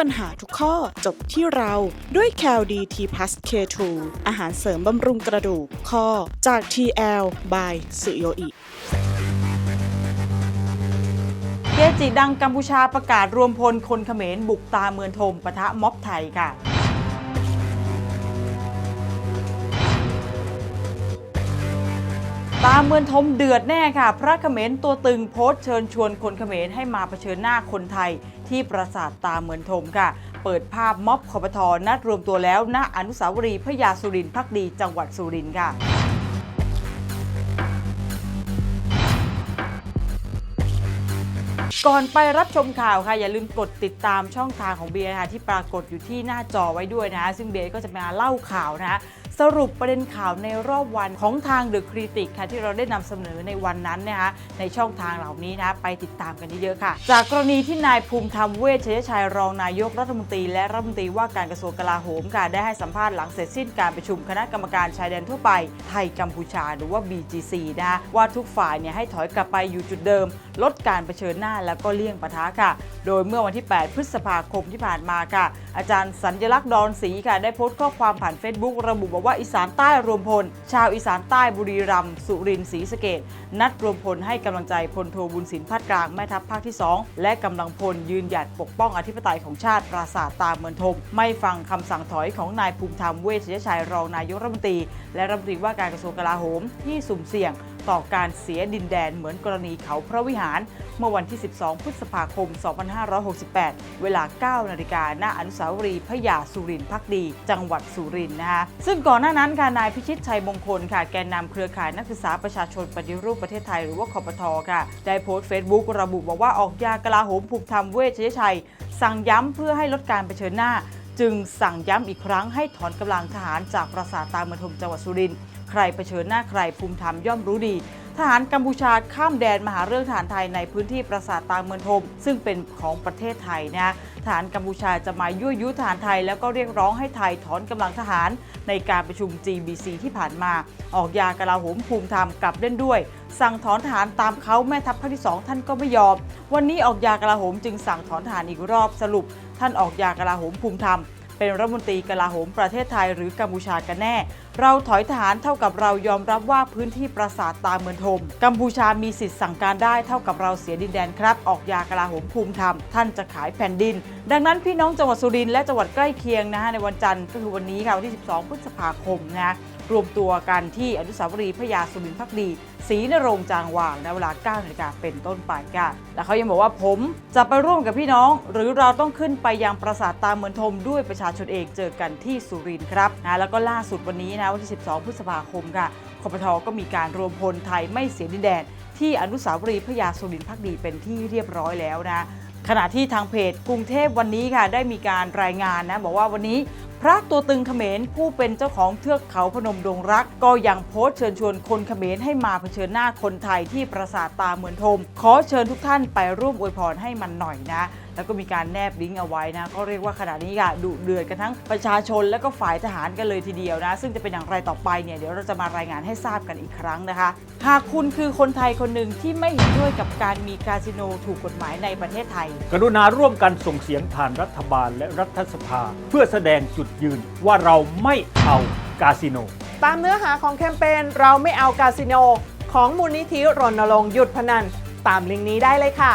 ปัญหาทุกข้อจบที่เราด้วย c a l d t p l u s K2 อาหารเสริมบำรุงกระดูกข้อจาก TL by สุโยอิเกจิดังกัมพูชาประกาศรวมพลคนเขมรบุกตาเมืองทมปะทะม็อบไทยค่ะ ตามเมืองทมเดือดแน่ค่ะ พระเขมรตัวตึงโพสต์เชิญชวนคนเขมรให้มาเผชิญหน้าคนไทย ที่ปราสาทตาเมืองทมค่ะ เปิดภาพม็อบคอปทนัดรวมตัวแล้วณอนุสาวรีย์พระยาสุรินทร์พักดีจังหวัดสุรินทร์ค่ะ ก่อนไปรับชมข่าวค่ะอย่าลืมกดติดตามช่องทางของเบียร์นะคะที่ปรากฏอยู่ที่หน้าจอไว้ด้วยนะซึ่งเบียร์ก็จะมาเล่าข่าวนะคะสรุปประเด็นข่าวในรอบวันของทางเดอะคริติกค่ะที่เราได้นำเสนอในวันนั้นนะคะในช่องทางเหล่านี้นะไปติดตามกันเยอะๆค่ะ จากกรณีที่นายภูมิธรรมเวชชยชัยรองนายกรัฐมนตรี และรัฐมนตรีว่าการกระทรวงกลาโหมค่ะได้ให้สัมภาษณ์หลังเสร็จสิ้นการประชุมคณะกรรมการชายแดนทั่วไปไทยกัมพูชาหรือว่า BGC นะคะว่าทุกฝ่ายเนี่ยให้ถอยกลับไปอยู่จุดเดิม ลดการเผชิญหน้าแล้วก็เลี่ยงปะทะค่ะ โดยเมื่อวันที่ 8 พฤษภาคมที่ผ่านมาค่ะ อาจารย์สัญลักษณ์ดอนศรีค่ะได้โพสต์ข้อความผ่าน Facebook ระบุบอกว่าอีสานใต้รวมพล ชาวอีสานใต้บุรีรัมย์สุรินทร์ศรีสะเกดนัดรวมพลให้กำลังใจพลโทบุญสินพัดกลางแม่ทัพภาคที่ 2 และกำลังพลยืนหยัดปกป้องอธิปไตยของชาติปราสาทตามเมืองทมไม่ฟังคำสั่งถอยของนายภูมิธรรมเวชยชัยรองนายกรัฐมนตรีและรัฐมนตรีว่าการกระทรวงกลาโหมที่สุ่มเสี่ยง ต่อการเสียดินแดนเหมือนกรณีเขาพระวิหาร เมื่อวันที่ 12 พฤษภาคม 2568 เวลา 9 นาฬิกาณอนุสาวรีย์พระยาสุรินทร์พักดี จังหวัดสุรินทร์นะคะซึ่งก่อนหน้านั้นค่ะนายพิชิตชัยมงคลค่ะแกนนำเครือข่ายนักศึกษาประชาชนปฏิรูปประเทศไทยหรือว่าคอปทค่ะได้โพสต์เฟซบุ๊กระบุบอกว่าออกยากลาโหมภูมิธรรมเวชยชัย สั่งย้ำเพื่อให้ลดการเผชิญหน้า จึงสั่งย้ำอีกครั้งให้ถอนกำลังทหารจากปราสาทตาเมืองทมจังหวัดสุรินทร์ใครเผชิญหน้าใครภูมิธรรมย่อมรู้ดี ทหารกัมพูชาข้ามแดนมาหาเรื่องทหารไทยในพื้นที่ปราสาทตาเมืองทม ซึ่งเป็นของประเทศไทยนะทหารกัมพูชาจะมายั่วยุทหารไทย แล้วก็เรียกร้องให้ไทยถอนกำลังทหารในการประชุม GBC ที่ผ่านมา ออกยากลาโหมภูมิธรรมกลับเล่นด้วย สั่งถอนทหารตามเขาแม่ทัพภาคที่2ท่านก็ไม่ยอม วันนี้ออกยากลาโหมจึงสั่งถอนทหารอีกรอบสรุป ท่านออกยากลาโหมภูมิธรรม เป็นรัฐมนตรีกลาโหมประเทศไทยหรือกัมพูชากันแน่ เราถอยทหารเท่ากับเรายอมรับว่าพื้นที่ปราสาทตาเมือนทม กัมพูชามีสิทธิ์สั่งการได้เท่ากับเราเสียดินแดนครับ ออกยากลาโหมภูมิธรรม ท่านจะขายแผ่นดิน ดังนั้นพี่น้องจังหวัดสุรินทร์และจังหวัดใกล้เคียงนะฮะในวันจันทร์ก็คือวันนี้ค่ะวันที่ 12 พฤษภาคมนะรวมตัวกันที่อนุสาวรีย์พระยาสุรินทร์พักดีศรีนรงจางวางในเวลา9นาฬิกาเป็นต้นไปค่ะ และเขายังบอกว่าผมจะไปร่วมกับพี่น้อง หรือเราต้องขึ้นไปยังปราสาทตาเมืองทมด้วยประชาชนเองเจอกันที่สุรินทร์ครับนะแล้วก็ล่าสุดวันนี้นะวันที่ 12 พฤษภาคมค่ะคอปทก็มีการรวมพลไทยไม่เสียดินแดน ที่อนุสาวรีย์พระยาสุรินทร์พักดีเป็นที่เรียบร้อยแล้วนะขณะที่ทางเพจกรุงเทพวันนี้ค่ะได้มีการรายงานนะบอกว่าวันนี้ พระตัวตึงเขมรผู้เป็นเจ้าของเทือกเขาพนมดงรัก ก็ยังโพสต์เชิญชวนคนเขมรให้มาเผชิญหน้าคนไทยที่ปราสาทตาเหมือนทม ขอเชิญทุกท่านไปร่วมอวยพรให้มันหน่อยนะ แล้วก็มีการแนบลิงก์เอาไว้นะ ก็เรียกว่าขณะนี้ค่ะดุเดือดกันทั้งประชาชนและก็ฝ่ายทหารกันเลยทีเดียวนะ ซึ่งจะเป็นอย่างไรต่อไปเนี่ยเดี๋ยวเราจะมารายงานให้ทราบกันอีกครั้งนะคะ หากคุณคือคนไทยคนหนึ่งที่ไม่เห็นด้วยกับการมีคาสิโนถูกกฎหมายในประเทศไทย กรุณาร่วมกันส่งเสียงผ่านรัฐบาลและรัฐสภา เพื่อแสดงจุดยืนว่าเราไม่เอากาสิโน ตามเนื้อหาของแคมเปญเราไม่เอากาสิโน ของมูลนิธิรณรงค์หยุดพนัน ตามลิงก์นี้ได้เลยค่ะ